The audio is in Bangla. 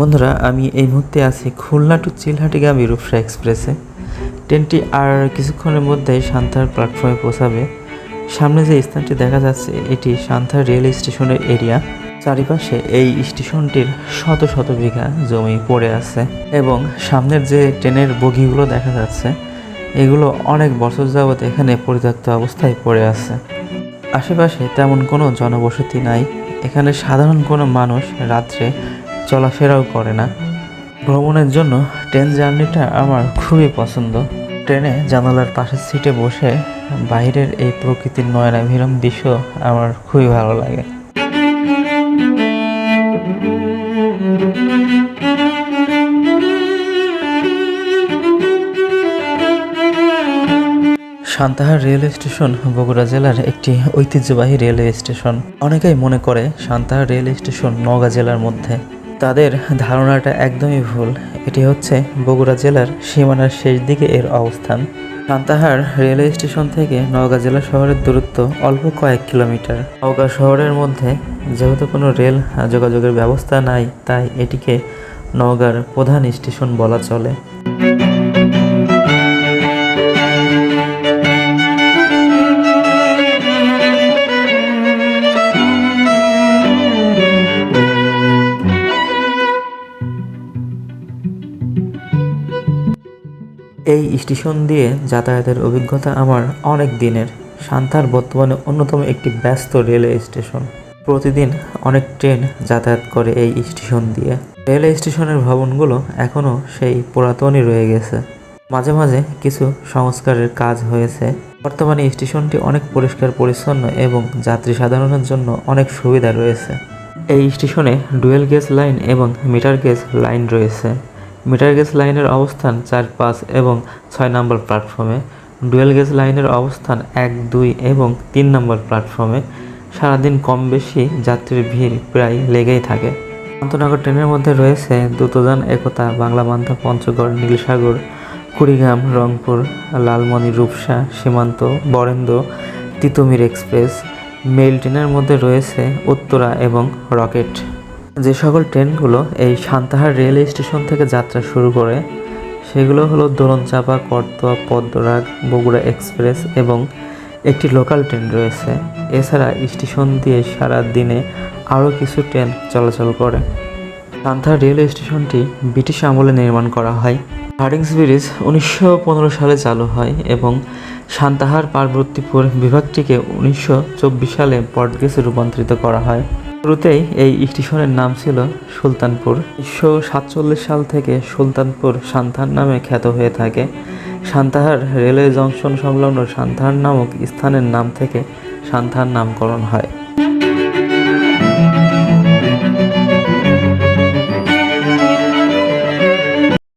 বন্ধুরা, আমি এই মুহূর্তে আছি খুলনা টু চিলহাটিগামী রূপসা এক্সপ্রেসে। ট্রেনটি আর কিছুক্ষণের মধ্যেই সান্তাহার প্ল্যাটফর্মে পৌঁছাবে। সামনে যে স্থানটি দেখা যাচ্ছে, এটি সান্তাহার রেল স্টেশনের এরিয়া। চারিপাশে এই স্টেশনটির শত শত বিঘা জমি পড়ে আছে এবং সামনের যে ট্রেনের বগিগুলো দেখা যাচ্ছে, এগুলো অনেক বছর যাবত এখানে পরিত্যক্ত অবস্থায় পড়ে আছে। আশেপাশে তেমন কোনো জনবসতি নাই। এখানে সাধারণ কোনো মানুষ রাত্রে চলাফেরাও করে না। ভ্রমণের জন্য ট্রেন জার্নিটা আমার খুবই পছন্দ। ট্রেনে জানালার পাশের সিটে বসে বাইরের এই প্রকৃতির নয়নাভিরম দৃশ্য আমার খুবই ভালো লাগে। সান্তাহার রেলওয়ে স্টেশন বগুড়া জেলার একটি ঐতিহ্যবাহী রেলওয়ে স্টেশন। অনেকেই মনে করে সান্তাহার রেলওয়ে স্টেশন নওগাঁ জেলার মধ্যে। তাদের ধারণাটা একদমই ভুল। এটি হচ্ছে বগুড়া জেলার সীমানার শেষ দিকে এর অবস্থান। সান্তাহার রেলওয়ে স্টেশন থেকে নওগাঁ জেলা শহরের দূরত্ব অল্প কয়েক কিলোমিটার। নওগাঁ শহরের মধ্যে যেহেতু কোনো রেল যোগাযোগের ব্যবস্থা নাই, তাই এটিকে নওগাঁর প্রধান স্টেশন বলা চলে। এই স্টেশন দিয়ে যাতায়াতের অভিজ্ঞতা আমার অনেক দিনের। সান্তার বর্তমানে অন্যতম একটি ব্যস্ত রেলওয়ে স্টেশন। প্রতিদিন অনেক ট্রেন যাতায়াত করে এই স্টেশন দিয়ে। রেলওয়ে স্টেশনের ভবনগুলো এখনও সেই পুরাতনই রয়ে গেছে। মাঝে মাঝে কিছু সংস্কারের কাজ হয়েছে। বর্তমানে স্টেশনটি অনেক পরিষ্কার, পরিচ্ছন্ন এবং যাত্রী সাধারণের জন্য অনেক সুবিধা রয়েছে। এই স্টেশনে ডুয়েল গেজ লাইন এবং মিটার গেজ লাইন রয়েছে। মিটার গেজ লাইনের অবস্থান চার পাঁচ এবং ছয় নম্বর প্ল্যাটফর্মে, ডুয়েল গেজ লাইনের অবস্থান এক, দুই এবং তিন নম্বর প্ল্যাটফর্মে। সারাদিন কম বেশি যাত্রীর ভিড় প্রায় লেগেই থাকে। আন্তনগর ট্রেনের মধ্যে রয়েছে দ্রুতযান, একতা বাংলা মান্থা পঞ্চগড়, নীলসাগর, কুড়িগ্রাম, রংপুর, লালমনি, রূপসা, সীমান্ত, বরেন্দ্র, তিতুমির এক্সপ্রেস। মেল ট্রেনের মধ্যে রয়েছে উত্তরা এবং রকেট। যে সকল ট্রেনগুলো এই সান্তাহার রেল স্টেশন থেকে যাত্রা শুরু করে, সেগুলো হলো দোলনচাপা, করতোয়া, পদ্মরাগ, বগুড়া এক্সপ্রেস এবং একটি লোকাল ট্রেন রয়েছে। এছাড়া স্টেশন দিয়ে সারা দিনে আরও কিছু ট্রেন চলাচল করে। সান্তাহার রেল স্টেশনটি ব্রিটিশ আমলে নির্মাণ করা হয়। হার্ডিংস ব্রিজ উনিশশো পনেরো সালে চালু হয় এবং সান্তাহার পার্বতীপুর বিভাগটিকে উনিশশো চব্বিশ সালে পর্টগেজে রূপান্তরিত করা হয়। শুরুতেই এই স্টেশনের নাম ছিল সুলতানপুর। উনিশশো সাতচল্লিশ সাল থেকে সুলতানপুর সান্তাহার নামে খ্যাত হয়ে থাকে। সান্তাহার রেলওয়ে জংশন সংলগ্ন সান্তাহার নামক স্থানের নাম থেকে সান্তাহার নামকরণ হয়।